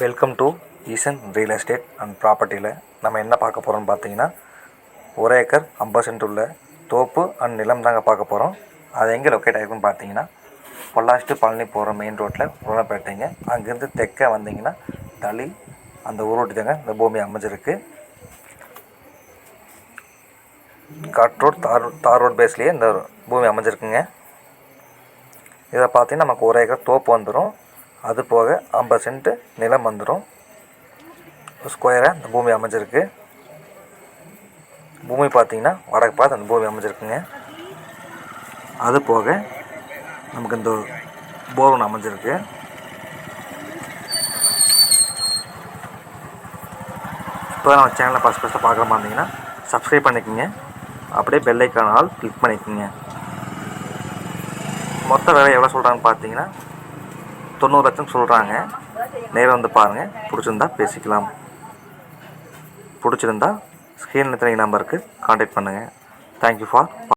Welcome to Eesan real estate and ப்ராப்பர்ட்டியில் நம்ம என்ன பார்க்க போகிறோம்னு பார்த்தீங்கன்னா ஒரு ஏக்கர் ஐம்பது சென்ட் உள்ள தோப்பு அண்ட் நிலம் தாங்க பார்க்க போகிறோம் அது எங்கே லொக்கேட் ஆகிருக்குன்னு பார்த்தீங்கன்னா பொள்ளாச்சி டு பழனி போகிற மெயின் ரோட்டில் உருளைப்பேட்டைங்க அங்கேருந்து தெற்க வந்தீங்கன்னா தளி அந்த ஊரோட்டு தாங்க இந்த பூமி அமைஞ்சிருக்கு. காட் ரோட் தார் தார் ரோட் பேஸ்லேயே இந்த பூமி அமைஞ்சிருக்குங்க. இதை பார்த்தீங்கன்னா நமக்கு ஒரு ஏக்கர் தோப்பு வந்துடும் அது போக ஐம்பது சென்ட்டு நிலம் வந்துடும் ஸ்கொயராக இந்த பூமி அமைஞ்சிருக்கு. பூமி பார்த்தீங்கன்னா வடக்கு பார்த்து அந்த பூமி அமைஞ்சிருக்குங்க. அது போக நமக்கு இந்த போர் அமைஞ்சிருக்கு. இப்போ நம்ம சேனலை ஃபஸ்ட் ஃபஸ்ட்டு பார்க்குற மாதிரி இருந்தீங்கன்னா சப்ஸ்கிரைப் பண்ணிக்கோங்க. அப்படியே பெல்லைக்கான ஆள் ஆல் கிளிக் பண்ணிக்கோங்க. மொத்த விலை எவ்வளோ சொல்கிறாங்கன்னு பார்த்தீங்கன்னா தொண்ணூறு லட்சம் சொல்கிறாங்க நேராக வந்து பாருங்கள் பிடிச்சிருந்தா பேசிக்கலாம். பிடிச்சிருந்தா ஸ்க்ரீனில் தெரிய நம்பருக்கு காண்டாக்ட் பண்ணுங்கள் தேங்க்யூ ஃபார்